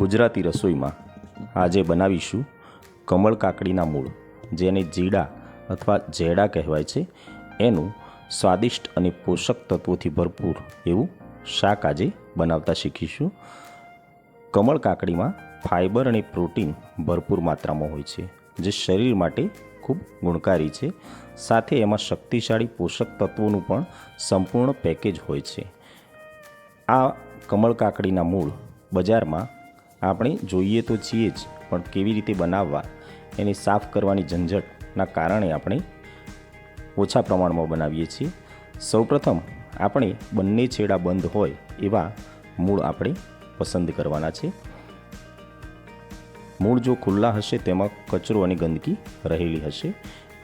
ગુજરાતી રસોઈમાં આજે બનાવીશું કમળ કાકડીના મૂળ, જેને જીડા અથવા જેડા કહેવાય છે. એનું સ્વાદિષ્ટ અને પોષક તત્વોથી ભરપૂર એવું શાક આજે બનાવતા શીખીશું. કમળ કાકડીમાં ફાઇબર અને પ્રોટીન ભરપૂર માત્રામાં હોય છે, જે શરીર માટે ખૂબ ગુણકારી છે. સાથે એમાં શક્તિશાળી પોષક તત્વોનું પણ સંપૂર્ણ પેકેજ હોય છે. આ કમળ કાકડીના મૂળ બજારમાં આપણે જોઈએ તો છીએ જ, પણ કેવી રીતે બનાવવા એને સાફ કરવાની ઝંઝટના કારણે આપણે ઓછા પ્રમાણમાં બનાવીએ છીએ. સૌપ્રથમ આપણે બંને છેડા બંધ હોય એવા મૂળ આપણે પસંદ કરવાના છે. મૂળ જો ખુલ્લા હશે તેમાં કચરો અને ગંદકી રહેલી હશે.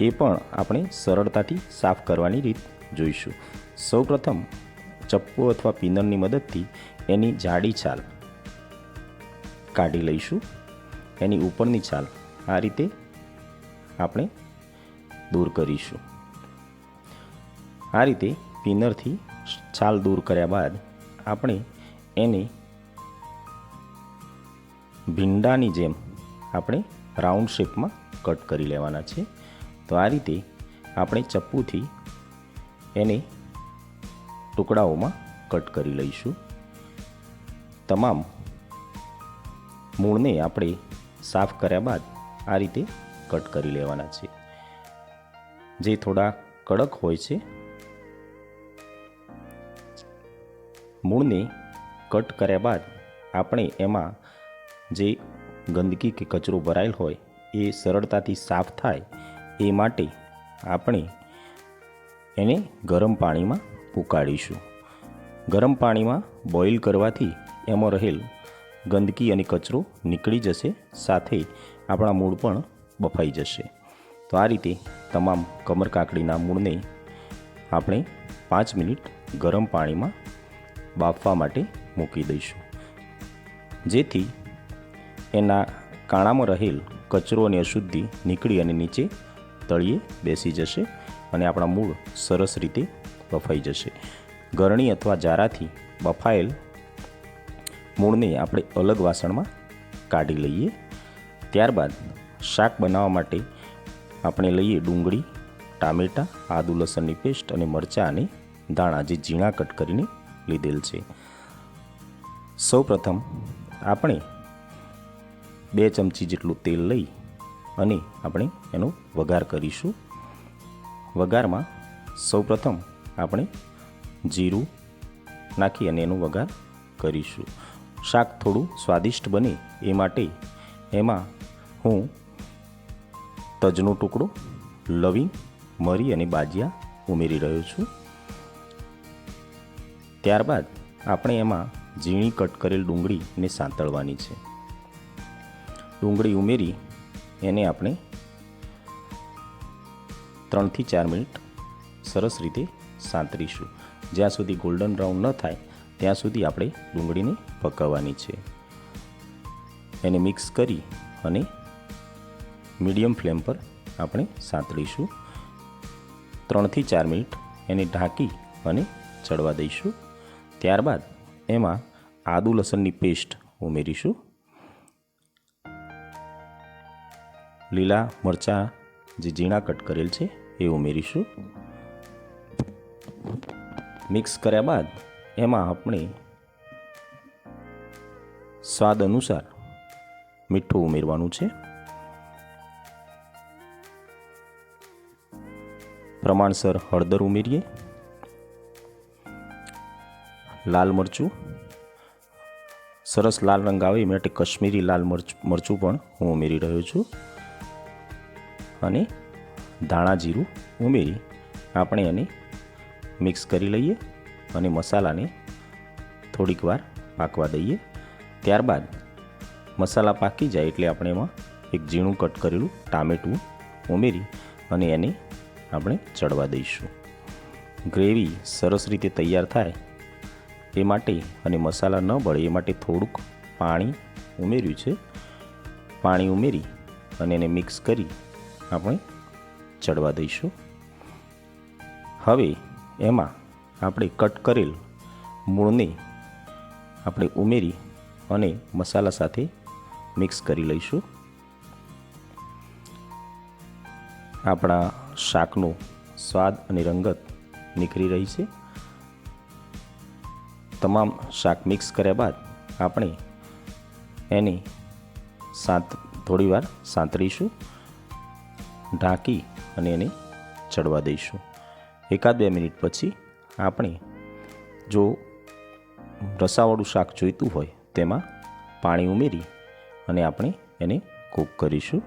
એ પણ આપણે સરળતાથી સાફ કરવાની રીત જોઈશું. સૌપ્રથમ ચપ્પુ અથવા પિનરની મદદથી એની જાડી છાલ કાઢી લઈશું. એની ઉપરની છાલ આ રીતે આપણે દૂર કરીશું. આ રીતે પિનરથી છાલ દૂર કર્યા બાદ આપણે એને ભીંડાની જેમ આપણે રાઉન્ડ શેપમાં કટ કરી લેવાના છે. તો આ રીતે આપણે ચપ્પુથી એને ટુકડાઓમાં કટ કરી લઈશું. તમામ મૂળને આપણે સાફ કર્યા બાદ આ રીતે કટ કરી લેવાના છે જે થોડા કડક હોય છે, મૂળને કટ કર્યા બાદ આપણે એમાં જે ગંદકી કે કચરો ભરાયેલ હોય, એ સરળતાથી સાફ થાય, એ માટે આપણે એને ગરમ પાણીમાં ઉકાળીશું. ગરમ પાણીમાં બોઇલ કરવાથી એમાં રહેલ ગંદકી અને કચરો નીકળી જશે, સાથે આપણા મૂળ પણ બફાઈ જશે. તો આ રીતે તમામ કમર કાકડીના મૂળને આપણે પાંચ મિનિટ ગરમ પાણીમાં બાફવા માટે મૂકી દઈશું. જેથી એના કાણામાં રહેલ કચરો અને અશુદ્ધિ નીકળી અને નીચે તળિયે બેસી જશે અને આપણા મૂળ સરસ રીતે બફાઈ જશે. ગરણી અથવા જારાથી બફાયેલ મૂળને આપણે અલગ વાસણમાં કાઢી લઈએ. ત્યારબાદ શાક બનાવવા માટે આપણે લઈએ ડુંગળી, ટામેટાં, આદુ લસણની પેસ્ટ અને મરચાં અને દાણા જે ઝીણા કટ કરીને લીધેલ છે. સૌપ્રથમ આપણે બે ચમચી જેટલું તેલ લઈ અને આપણે એનો વઘાર કરીશું. વઘારમાં સૌપ્રથમ આપણે જીરું નાખી અને એનો વઘાર કરીશું. શાક થોડું સ્વાદિષ્ટ બને એ માટે એમાં હું તજનો ટુકડો, લવિંગ, મરી અને બાજિયા ઉમેરી રહ્યો છું. ત્યારબાદ આપણે એમાં ઝીણી કટ કરેલ ડુંગળીને સાંતળવાની છે. ડુંગળી ઉમેરી એને આપણે ત્રણથી ચાર મિનિટ સરસ રીતે સાંતરીશું. જ્યાં સુધી ગોલ્ડન બ્રાઉન ન થાય ત્યાં સુધી આપણે ડુંગળીને પકાવવાની છે. એને મિક્સ કરી અને મીડિયમ ફ્લેમ પર આપણે સાંતળીશું. ત્રણથી ચાર મિનિટ એને ઢાંકી અને ચડવા દઈશું. ત્યારબાદ એમાં આદુ લસણની પેસ્ટ ઉમેરીશું. લીલા મરચાં જે ઝીણા કટ કરેલ છે એ ઉમેરીશું. મિક્સ કર્યા બાદ એમાં આપણે સ્વાદ અનુસાર મીઠું ઉમેરવાનું છે. પ્રમાણસર હળદર ઉમેરીએ. લાલ મરચું. સરસ લાલ રંગ આવે એ માટે કશ્મીરી લાલ મરચ, મરચું પણ હું ઉમેરી રહ્યો છું. અને ધાણા જીરું ઉમેરી. આપણે એને મિક્સ કરી લઈએ. અને મસાલાને થોડીક વાર પાકવા દઈએ. ત્યારબાદ મસાલા પાકી જાય એટલે આપણે એમાં એક ઝીણું કટ કરેલું ટામેટું ઉમેરી અને એને આપણે ચડવા દઈશું. ગ્રેવી સરસ રીતે તૈયાર થાય એ માટે અને મસાલા ન બળે એ માટે થોડુંક પાણી ઉમેર્યું છે. પાણી ઉમેરી અને એને મિક્સ કરી આપણે ચડવા દઈશું. હવે એમાં આપણે કટ કરેલ મૂળને આપણે ઉમેરી અને મસાલા સાથે મિક્સ કરી લઈશું. આપણા શાકનો સ્વાદ અને રંગત નીકળી રહી છે. તમામ શાક મિક્સ કર્યા બાદ આપણે એને સાંત થોડીવાર સાંતળીશું ઢાંકી અને એને ચડવા દઈશું. એકાદ બે મિનિટ પછી આપણે જો રસાવાળું શાક જોઈતું હોય તેમાં પાણી ઉમેરી અને આપણે એને કૂક કરીશું.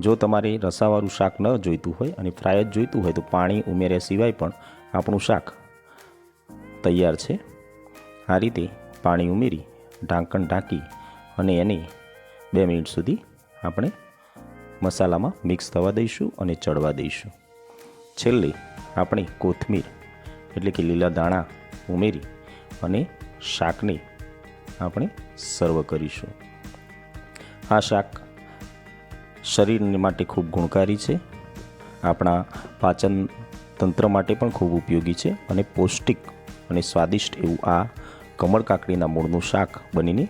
જો તમારે રસાવાળું શાક ન જોઈતું હોય અને ફ્રાય જ જોઈતું હોય તો પાણી ઉમેર્યા સિવાય પણ આપણું શાક તૈયાર છે. આ રીતે પાણી ઉમેરી, ઢાંકણ ઢાંકી અને એને બે મિનિટ સુધી આપણે મસાલામાં મિક્સ થવા દઈશું અને ચડવા દઈશું. છેલ્લે આપણે કોથમીર એટલે કે લીલા દાણા ઉમેરી અને શાકને આપણે સર્વ કરીશું. આ શાક શરીર માટે ખૂબ ગુણકારી છે. આપણા પાચન તંત્ર માટે પણ ખૂબ ઉપયોગી છે અને પૌષ્ટિક અને સ્વાદિષ્ટ એવું આ કમળ કાકડીના મૂળનું શાક બનીને